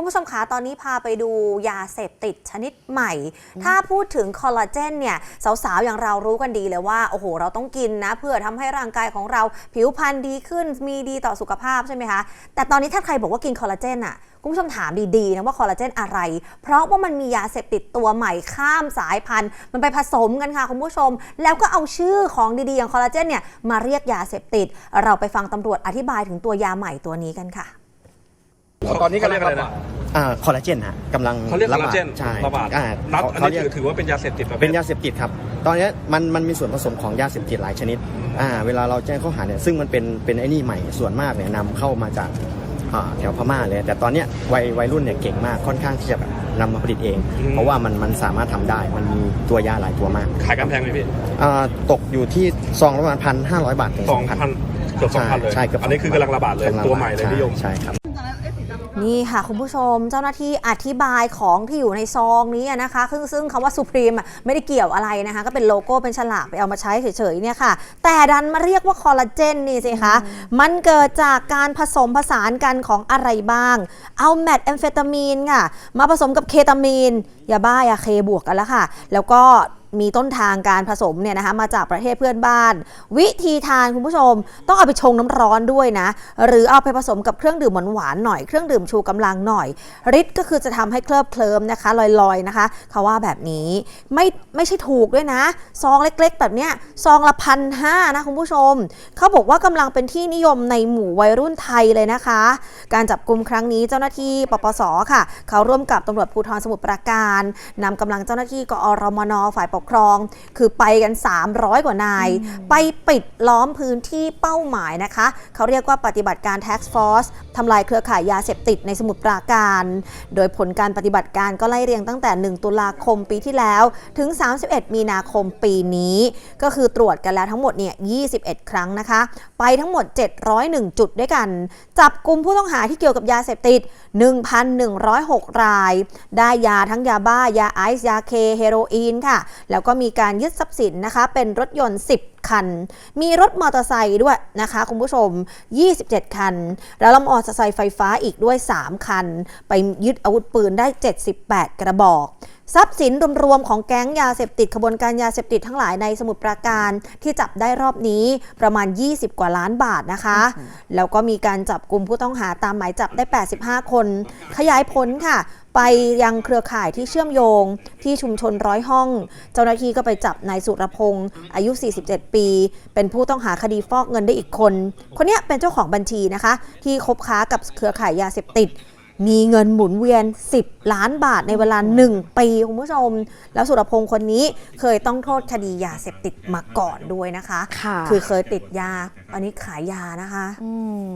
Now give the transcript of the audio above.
คุณผู้ชมคะตอนนี้พาไปดูยาเสพติดชนิดใหม่ ถ้าพูดถึงคอลลาเจนเนี่ยสาวๆ อย่างเรารู้กันดีเลยว่า โอ้โห เราต้องกินนะ เพื่อทำให้ร่างกายของเราผิวพรรณดีขึ้นมีดีต่อสุขภาพใช่ไหมคะ แต่ตอนนี้ถ้าใครบอกว่ากินคอลลาเจนอะคุณผู้ชมถามดีๆนะว่าคอลลาเจนอะไร เพราะว่ามันมียาเสพติดตัวใหม่ข้ามสายพันธุ์ มันไปผสมกันค่ะคุณผู้ชม แล้วก็เอาชื่อของดีๆอย่างคอลลาเจนเนี่ยมาเรียกยาเสพติด เราไปฟังตำรวจอธิบายถึงตัวยาใหม่ตัวนี้กันค่ะ ตอนนี้เขาเรียกอะไรระนะคอลลาเจนฮะกำลังเขาเรียกคอลลาเจนใช่ระบาดนับเขาอันเขานี้เรียกถือว่าเป็นยาเสพติดเป็นยาเสพติดครับ ตอนนี้มันมันมีส่วนผสมของยาเสพติดหลายชนิดอ่าเวลาเราแจ้งข้อหาเนี่ยซึ่งมันเป็นเป็นไอ้นี่ใหม่ส่วนมากเนี่ยนำเข้ามาจากแถวพม่าเลย แต่ตอนนี้วัยวัยรุ่นเนี่ยเก่งมากค่อนข้างที่จะแบบนำมาผลิตเอง เพราะว่ามันมันสามารถทำได้มันมีตัวยาหลายตัวมาก ขายกันแพงไหมพี่อ่าตกอยู่ที่ซองประมาณพันห้าร้อยบาทถึงสองพันเกือบสองพันเลยใช่เกือบอันนี้คือกำลังระบาดเลยตัวใหม่เลยใช่นิยมใช่ครับ นี่ค่ะคุณผู้ชมเจ้าหน้าที่อธิบายของที่อยู่ในซองนี้นะคะซึ่งซึ่งคำว่า Supreme อะไม่ได้เกี่ยวอะไรนะคะก็เป็นโลโก้เป็นฉลากไปเอามาใช้เฉยๆเนี่ยค่ะ แต่ดันมาเรียกว่าคอลลาเจนนี่สิคะมันเกิดจากการผสมผสานกันของอะไรบ้าง เอาแมทแอมเฟตามีนค่ะ มาผสมกับเคตามีนยาบ้ายาเคบวกกันแล้วค่ะ แล้วก็ มีต้นทางการผสมเนี่ยนะคะมาจากประเทศเพื่อนบ้าน วิธีทานคุณผู้ชม ต้องเอาไปชงน้ำร้อนด้วยนะ หรือเอาไปผสมกับเครื่องดื่มหวานๆหน่อยเครื่องดื่มชูกำลังหน่อยฤทธิ์ก็คือจะทำให้เคลิบเคลิมนะคะลอยๆนะคะเขาว่าแบบนี้ไม่ไม่ใช่ถูกด้วยนะ ซองเล็กๆ แบบเนี้ยซองละพันห้านะคุณผู้ชม เขาบอกว่ากำลังเป็นที่นิยมในหมู่วัยรุ่นไทยเลยนะคะ การจับกลุ่มครั้งนี้เจ้าหน้าที่ปปสค่ะ เขาร่วมกับตำรวจภูธรสมุทรปราการนำกำลังเจ้าหน้าที่กอรมนฝ่ายปกครอง คือไปกัน 300 กว่านาย ไปปิดล้อมพื้นที่เป้าหมายนะคะ เขาเรียกว่าปฏิบัติการ Tax Force ทำลายเครือข่ายยาเสพติดในสมุทรปราการ โดยผลการปฏิบัติการก็ไล่เรียงตั้งแต่ 1 ตุลาคมปีที่แล้ว ถึง 31 มีนาคมปีนี้ ก็คือตรวจกันแล้วทั้งหมดเนี่ย 21 ครั้งนะคะ ไปทั้งหมด 701 จุดด้วยกัน จับกลุ่มผู้ต้องหาที่เกี่ยวกับยาเสพติด 1,106 ราย ได้ยาทั้งยาบ้ายาไอซ์ยาเค เฮโรอีนค่ะแล้วก็มีการยึดทรัพย์สินนะคะเป็นรถยนต์ 10 คัน มีรถมอเตอร์ไซค์ด้วยนะคะคุณผู้ชม 27 คัน แล้วลำออเตอร์ไซค์ไฟฟ้าอีกด้วย 3 คัน ไปยึดอาวุธปืนได้ 78 กระบอกทรัพย์สินรวมๆของแก๊งยาเสพติดขบวนการยาเสพติดทั้งหลายในสมุทรปราการที่จับได้รอบนี้ประมาณ 20 กว่าล้านบาทนะคะ แล้วก็มีการจับกลุ่มผู้ต้องหาตามหมายจับได้ 85 คน ขยายผลค่ะ ไปยังเครือข่ายที่เชื่อมโยงที่ชุมชนร้อยห้อง เจ้าหน้าที่ก็ไปจับนายสุรพงศ์อายุ 47 ปีเป็นผู้ต้องหาคดีฟอกเงินได้อีกคน คนเนี้ยเป็นเจ้าของบัญชีนะคะ ที่คบค้ากับเครือข่ายยาเสพติด มีเงินหมุนเวียน 10 ล้านบาทในเวลา 1 ปี คุณผู้ชม แล้วสุรพงศ์คนนี้เคยต้องโทษคดียาเสพติดมาก่อนด้วยนะคะ ค่ะ คือเคยติดยา อันนี้ขายยานะคะอืม